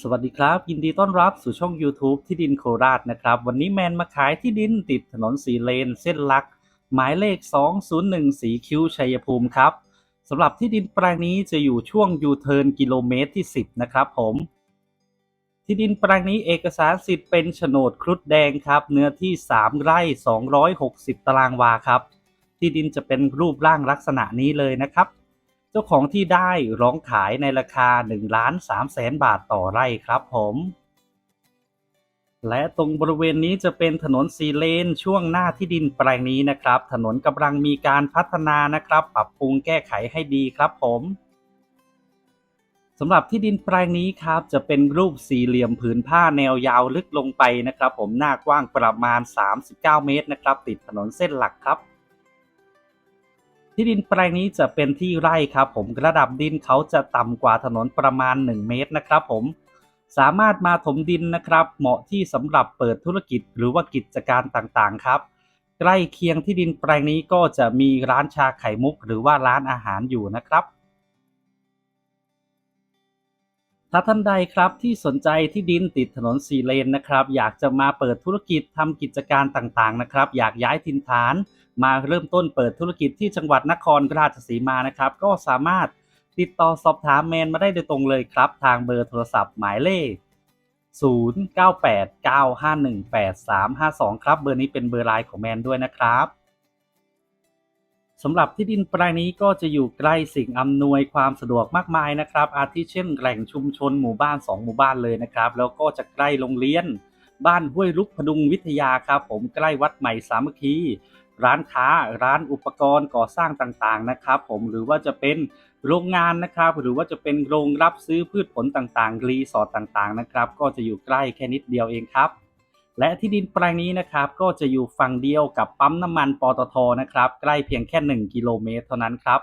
สวัสดีครับ ยินดีต้อนรับสู่ช่อง YouTube ที่ดินโคราชนะครับ วันนี้แมนมาขายที่ดินติดถนนสีเลน เส้นหลัก หมายเลข 201สีคิ้วชัยภูมิครับสำหรับที่ดินแปลงนี้จะอยู่ช่วงยูเทิร์นกิโลเมตรที่ 10 นะครับผม ที่ดินแปลงนี้เอกสารสิทธิ์เป็นโฉนดครุฑแดงครับ เนื้อที่ 3 ไร่ 260 ตารางวาครับ ที่ดินจะเป็นรูปร่างลักษณะนี้เลยนะครับ เจ้าของที่ได้ร้องขายในราคา1ล้าน3แสนบาทต่อไร่ครับผม และตรงบริเวณนี้จะเป็นถนนสีเลนช่วงหน้าที่ดินแปลงนี้นะครับ ถนนกำลังมีการพัฒนานะครับ ปรับปรุงแก้ไขให้ดีครับผมสำหรับที่ดินแปลงนี้ครับจะเป็นรูปสี่เหลี่ยมผืนผ้าแนวยาวลึกลงไปนะครับ ผมหน้ากว้างประมาณ 39 เมตรนะครับ ติดถนนเส้นหลักครับ ที่ดินแปลงนี้จะเป็นที่ไร่ครับผมระดับดินเขาจะต่ำกว่าถนนประมาณ 1 เมตรนะครับผมสามารถมาถมดินนะครับ เหมาะที่สำหรับเปิดธุรกิจหรือว่ากิจการต่างๆครับ ใกล้เคียงที่ดินแปลงนี้ก็จะมีร้านชาไข่มุก หรือว่าร้านอาหารอยู่นะครับ ถ้าท่านใดครับที่สนใจที่ดินติดถนนสีเลนนะครับ อยากจะมาเปิดธุรกิจทำกิจการต่างๆนะครับ อยากย้ายถิ่นฐาน มาเริ่มต้นเปิดธุรกิจที่จังหวัดนครราชสีมานะครับ ก็สามารถติดต่อสอบถามแมนมาได้โดยตรงเลยครับ ทางเบอร์โทรศัพท์หมายเลข 0989518352 ครับ เบอร์นี้เป็นเบอร์ไลน์ของแมนด้วยนะครับ สำหรับที่ดินแปลงนี้ก็จะอยู่ใกล้สิ่งอำนวยความสะดวกมากมายนะครับ อาทิเช่นแหล่งชุมชนหมู่บ้าน 2 หมู่บ้านเลยนะครับ แล้วก็จะใกล้โรงเรียน บ้านห้วยลุกพดุงวิทยาครับผมใกล้วัดใหม่สามัคคีร้านค้าร้านอุปกรณ์ก่อสร้างต่างๆนะครับ ผมหรือว่าจะเป็นโรงงานนะครับ หรือว่าจะเป็นโรงรับซื้อพืชผลต่างๆ รีสอร์ทต่างๆนะครับ ก็จะอยู่ใกล้แค่นิดเดียวเองครับ และที่ดินแปลงนี้นะครับก็จะอยู่ฝั่งเดียวกับปั๊มน้ำมันปตทนะครับใกล้เพียงแค่ 1 กิโลเมตรเท่านั้นครับ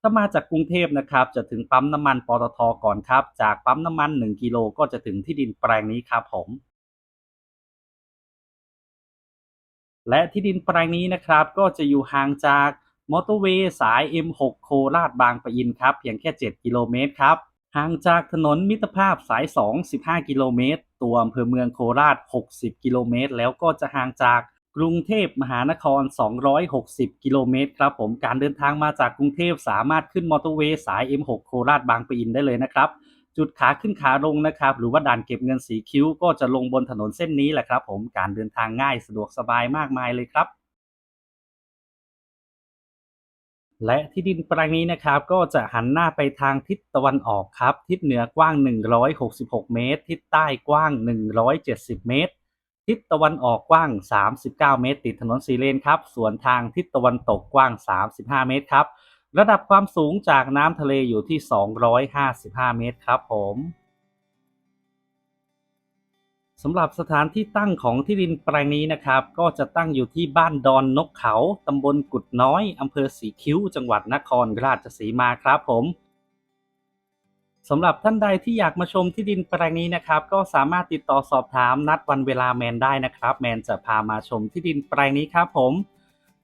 ถ้ามาจากกรุงเทพนะครับจะถึงปั๊มน้ำมันปตทก่อนครับ จากปั๊มน้ำมัน 1 กิโลก็จะถึงที่ดินแปลงนี้ครับผม และที่ดินแปลงนี้นะครับก็จะอยู่ห่างจากมอเตอร์เวย์สาย M6 โคราชบางปะอินครับเพียงแค่ 7 กิโลเมตรครับ ห่างจากถนนมิตรภาพสาย 2 15 กิโลเมตร ตัวอำเภอเมืองโคราช 60 กิโลเมตร แล้วก็จะห่างจากกรุงเทพมหานคร 260 กิโลเมตรครับผม การเดินทางมาจากกรุงเทพสามารถขึ้นมอเตอร์เวย์สาย M6 โคราชบางปะอินได้เลยนะครับ จุดขาขึ้นขาลงนะครับ หรือว่าด่านเก็บเงินสีคิ้ว ก็จะลงบนถนนเส้นนี้แหละครับผม การเดินทางง่ายสะดวกสบายมากมายเลยครับ และที่ดินแปลงนี้นะครับก็จะหันหน้าไปทางทิศตะวันออกครับ ทิศเหนือกว้าง 166 เมตร ทิศใต้กว้าง 170 เมตร ทิศตะวันออกกว้าง 39 เมตร ติดถนนสีเลนครับ ส่วนทางทิศตะวันตกกว้าง 35 เมตรครับ ระดับความสูงจากน้ำทะเลอยู่ที่ 255 เมตรครับผม สำหรับสถานที่ตั้งของที่ดินแปลงนี้นะครับ ก็จะตั้งอยู่ที่บ้านดอนนกเขาตำบลกุดน้อยอำเภอสีคิ้ว จังหวัดนครราชสีมาครับผมสำหรับท่านใดที่อยากมาชมที่ดินแปลงนี้นะครับ ก็สามารถติดต่อสอบถามนัดวันเวลาแมนได้นะครับ แมนจะพามาชมที่ดินแปลงนี้ครับผม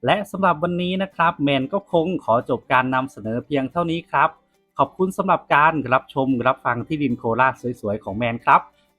และสำหรับวันนี้นะครับ แมนก็คงขอจบการนำเสนอเพียงเท่านี้ครับ ขอบคุณสำหรับการรับชมรับฟังที่ดินโคราชสวยๆของแมนครับ